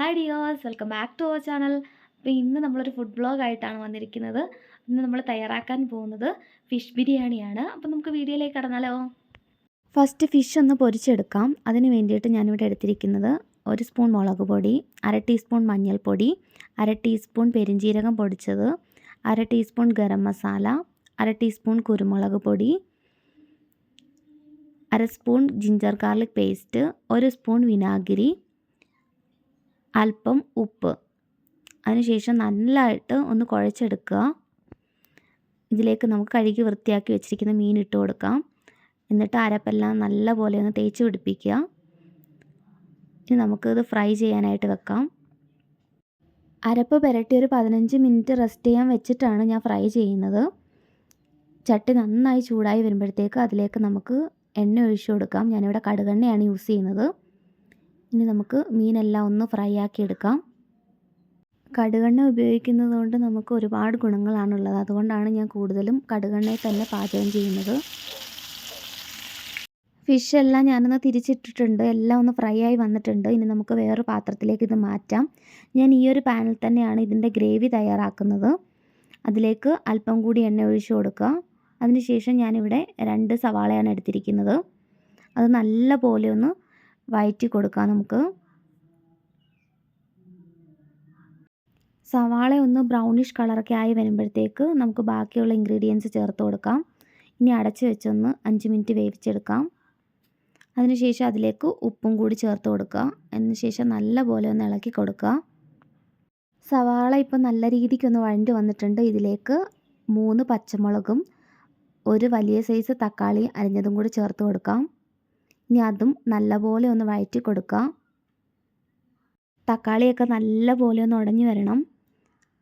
Hi dears welcome back to our channel. അപ്പോൾ ഇന്ന് നമ്മളൊരു ഫുഡ് ബ്ലോഗ് ആയിട്ടാണ് വന്നിരിക്കുന്നത്. ഇന്ന് നമ്മൾ തയ്യാറാക്കാൻ പോകുന്നത് ഫിഷ് ബിരിയാണിയാണ്. അപ്പോൾ നമുക്ക് വീഡിയോയിലേക്ക് കടന്നാലോ? ഫസ്റ്റ് ഫിഷ് ഒന്ന് പൊരിച്ചെടുക്കാം. അതിന് വേണ്ടിയിട്ട് ഞാനിവിടെ എടുത്തിരിക്കുന്നത് ഒരു സ്പൂൺ മുളക് പൊടി അര ടീസ്പൂൺ മഞ്ഞൾപ്പൊടി അര ടീസ്പൂൺ പെരിഞ്ജീരകം പൊടിച്ചത് അര ടീസ്പൂൺ ഗരം മസാല അര ടീസ്പൂൺ കുരുമുളക് പൊടി അര സ്പൂൺ ജിഞ്ചർ ഗാർലിക് പേസ്റ്റ് ഒരു സ്പൂൺ വിനാഗിരി അല്പം ഉപ്പ്. അതിനുശേഷം നല്ലതായിട്ട് ഒന്ന് കുഴച്ചെടുക്കുക. ഇതിലേക്ക് നമുക്ക് കഴുകി വൃത്തിയാക്കി വെച്ചിരിക്കുന്ന മീൻ ഇട്ട് കൊടുക്കാം. എന്നിട്ട് അരപ്പെല്ലാം നല്ല പോലെ ഒന്ന് തേച്ച് പിടിപ്പിക്കുക. ഇനി നമുക്കിത് ഫ്രൈ ചെയ്യാനായിട്ട് വെക്കാം. അരപ്പ് പുരട്ടി ഒരു പതിനഞ്ച് മിനിറ്റ് റെസ്റ്റ് ചെയ്യാൻ വെച്ചിട്ടാണ് ഞാൻ ഫ്രൈ ചെയ്യുന്നത്. ചട്ടി നന്നായി ചൂടായി വരുമ്പോഴത്തേക്ക് അതിലേക്ക് നമുക്ക് എണ്ണ ഒഴിച്ചു കൊടുക്കാം. ഞാനിവിടെ കടുകെണ്ണയാണ് യൂസ് ചെയ്യുന്നത്. ഇനി നമുക്ക് മീനെല്ലാം ഒന്ന് ഫ്രൈ ആക്കി എടുക്കാം. കടുകെണ്ണ ഉപയോഗിക്കുന്നത് കൊണ്ട് നമുക്ക് ഒരുപാട് ഗുണങ്ങളാണുള്ളത്. അതുകൊണ്ടാണ് ഞാൻ കൂടുതലും കടുകെണ്ണയിൽ തന്നെ പാചകം ചെയ്യുന്നത്. ഫിഷ് എല്ലാം ഞാനൊന്ന് തിരിച്ചിട്ടിട്ടുണ്ട്. എല്ലാം ഒന്ന് ഫ്രൈ ആയി വന്നിട്ടുണ്ട്. ഇനി നമുക്ക് വേറൊരു പാത്രത്തിലേക്ക് ഇത് മാറ്റാം. ഞാൻ ഈ ഒരു പാനിൽ തന്നെയാണ് ഇതിന്റെ ഗ്രേവി തയ്യാറാക്കുന്നത്. അതിലേക്ക് അല്പം കൂടി എണ്ണ ഒഴിച്ചു കൊടുക്കുക. അതിനുശേഷം ഞാനിവിടെ രണ്ട് സവാളയാണ് എടുത്തിരിക്കുന്നത്. അത് നല്ല പോലെ ഒന്ന് വഴറ്റി കൊടുക്കാം നമുക്ക്. സവാള ഒന്ന് ബ്രൗണിഷ് കളറൊക്കെ ആയി വരുമ്പോഴത്തേക്ക് നമുക്ക് ബാക്കിയുള്ള ഇൻഗ്രീഡിയൻസ് ചേർത്ത് കൊടുക്കാം. ഇനി അടച്ച് വെച്ചൊന്ന് അഞ്ച് മിനിറ്റ് വേവിച്ചെടുക്കാം. അതിനുശേഷം അതിലേക്ക് ഉപ്പും കൂടി ചേർത്ത് കൊടുക്കുക. അതിനുശേഷം നല്ല പോലെ ഒന്ന് ഇളക്കി കൊടുക്കുക. സവാള ഇപ്പം നല്ല രീതിക്കൊന്ന് വഴണ്ടി വന്നിട്ടുണ്ട്. ഇതിലേക്ക് മൂന്ന് പച്ചമുളകും ഒരു വലിയ സൈസ് തക്കാളി അരിഞ്ഞതും കൂടി ചേർത്ത് കൊടുക്കാം. ഇനി അതും നല്ലപോലെ ഒന്ന് വഴറ്റി കൊടുക്കുക തക്കാളിയൊക്കെ നല്ലപോലെ ഒന്ന് ഉടഞ്ഞു വരണം.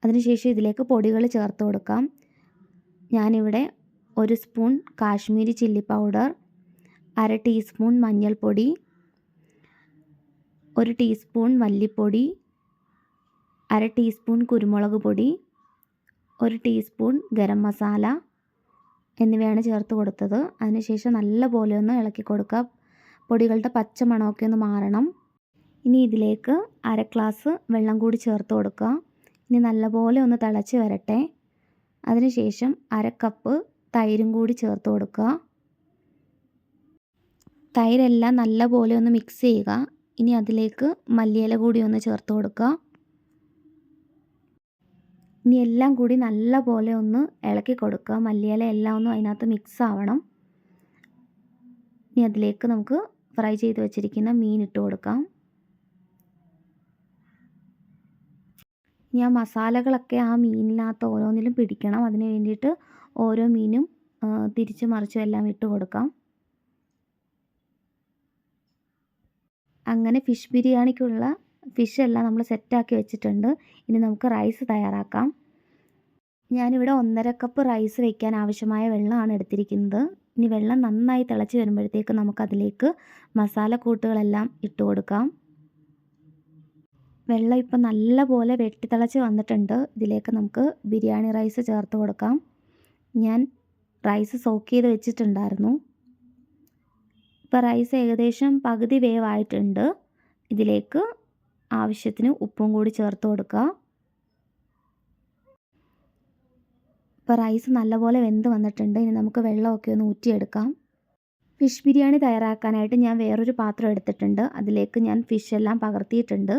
അതിനുശേഷം ഇതിലേക്ക് പൊടികൾ ചേർത്ത് കൊടുക്കാം. ഞാനിവിടെ ഒരു സ്പൂൺ കാശ്മീരി ചില്ലി പൗഡർ അര ടീസ്പൂൺ മഞ്ഞൾപ്പൊടി ഒരു ടീസ്പൂൺ മല്ലിപ്പൊടി അര ടീസ്പൂൺ കുരുമുളക് പൊടി ഒരു ടീസ്പൂൺ ഗരം മസാല എന്നിവയാണ് ചേർത്ത് കൊടുത്തത്. അതിനുശേഷം നല്ലപോലെ ഒന്ന് ഇളക്കി കൊടുക്കുക പൊടികളുടെ പച്ച മണമൊക്കെ ഒന്ന് മാറണം. ഇനി ഇതിലേക്ക് അര ഗ്ലാസ് വെള്ളം കൂടി ചേർത്ത് കൊടുക്കുക. ഇനി നല്ലപോലെ ഒന്ന് തിളച്ച് വരട്ടെ. അതിനുശേഷം അര കപ്പ് തൈരും കൂടി ചേർത്ത് കൊടുക്കുക. തൈരെല്ലാം നല്ലപോലെ ഒന്ന് മിക്സ് ചെയ്യുക. ഇനി അതിലേക്ക് മല്ലിയില കൂടി ഒന്ന് ചേർത്ത് കൊടുക്കുക. ഇനി എല്ലാം കൂടി നല്ലപോലെ ഒന്ന് ഇളക്കി കൊടുക്കുക. മല്ലിയില എല്ലാം ഒന്നും അതിനകത്ത് മിക്സ് ആവണം. ഇനി അതിലേക്ക് നമുക്ക് ഫ്രൈ ചെയ്ത് വെച്ചിരിക്കുന്ന മീൻ ഇട്ട് കൊടുക്കാം. ഇനി ആ മസാലകളൊക്കെ ആ മീനിനകത്ത് ഓരോന്നിലും പിടിക്കണം. അതിന് വേണ്ടിയിട്ട് ഓരോ മീനും തിരിച്ച് മറിച്ചും എല്ലാം ഇട്ട് കൊടുക്കാം. അങ്ങനെ ഫിഷ് ബിരിയാണിക്കുള്ള ഫിഷ് എല്ലാം നമ്മൾ സെറ്റാക്കി വെച്ചിട്ടുണ്ട്. ഇനി നമുക്ക് റൈസ് തയ്യാറാക്കാം. ഞാനിവിടെ ഒന്നര കപ്പ് റൈസ് വയ്ക്കാൻ ആവശ്യമായ വെള്ളമാണ് എടുത്തിരിക്കുന്നത്. ഇനി വെള്ളം നന്നായി തിളച്ച് വരുമ്പോഴത്തേക്ക് നമുക്കതിലേക്ക് മസാല കൂട്ടുകളെല്ലാം ഇട്ട് കൊടുക്കാം. വെള്ളം ഇപ്പം നല്ല പോലെ വെട്ടിത്തിളച്ച് വന്നിട്ടുണ്ട്. ഇതിലേക്ക് നമുക്ക് ബിരിയാണി റൈസ് ചേർത്ത് കൊടുക്കാം. ഞാൻ റൈസ് സോക്ക് ചെയ്ത് വെച്ചിട്ടുണ്ടായിരുന്നു. ഇപ്പോൾ റൈസ് ഏകദേശം പകുതി വേവായിട്ടുണ്ട്. ഇതിലേക്ക് ആവശ്യത്തിന് ഉപ്പും കൂടി ചേർത്ത് കൊടുക്കുക ഇപ്പോൾ റൈസ് നല്ലപോലെ വെന്ത് വന്നിട്ടുണ്ട്. ഇനി നമുക്ക് വെള്ളമൊക്കെ ഒന്ന് ഊറ്റിയെടുക്കാം. ഫിഷ് ബിരിയാണി തയ്യാറാക്കാനായിട്ട് ഞാൻ വേറൊരു പാത്രം എടുത്തിട്ടുണ്ട്. അതിലേക്ക് ഞാൻ ഫിഷ് എല്ലാം പകർത്തിയിട്ടുണ്ട്.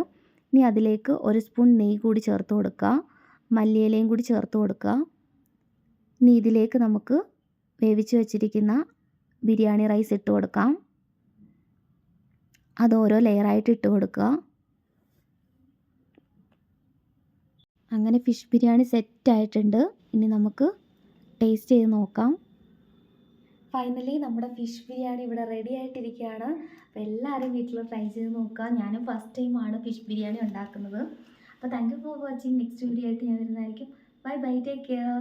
ഇനി അതിലേക്ക് ഒരു സ്പൂൺ നെയ്യ് കൂടി ചേർത്ത് കൊടുക്കുക മല്ലിയിലയും കൂടി ചേർത്ത് കൊടുക്കുക ഇനി ഇതിലേക്ക് നമുക്ക് വേവിച്ച് വെച്ചിരിക്കുന്ന ബിരിയാണി റൈസ് ഇട്ട് കൊടുക്കാം. അത് ഓരോ ലെയറായിട്ട് ഇട്ട് കൊടുക്കുക. അങ്ങനെ ഫിഷ് ബിരിയാണി സെറ്റ് ആയിട്ടുണ്ട്. ഇനി നമുക്ക് ടേസ്റ്റ് ചെയ്ത് നോക്കാം. ഫൈനലി നമ്മുടെ ഫിഷ് ബിരിയാണി ഇവിടെ റെഡി ആയിട്ടിരിക്കുകയാണ്. അപ്പോൾ എല്ലാവരും വീട്ടിൽ ട്രൈ ചെയ്ത് നോക്കുക. ഞാനും ഫസ്റ്റ് ടൈമാണ് ഫിഷ് ബിരിയാണി ഉണ്ടാക്കുന്നത്. അപ്പോൾ thank you for watching next video ആയിട്ട് ഞാൻ വരുന്നതായിരിക്കും. Bye bye take care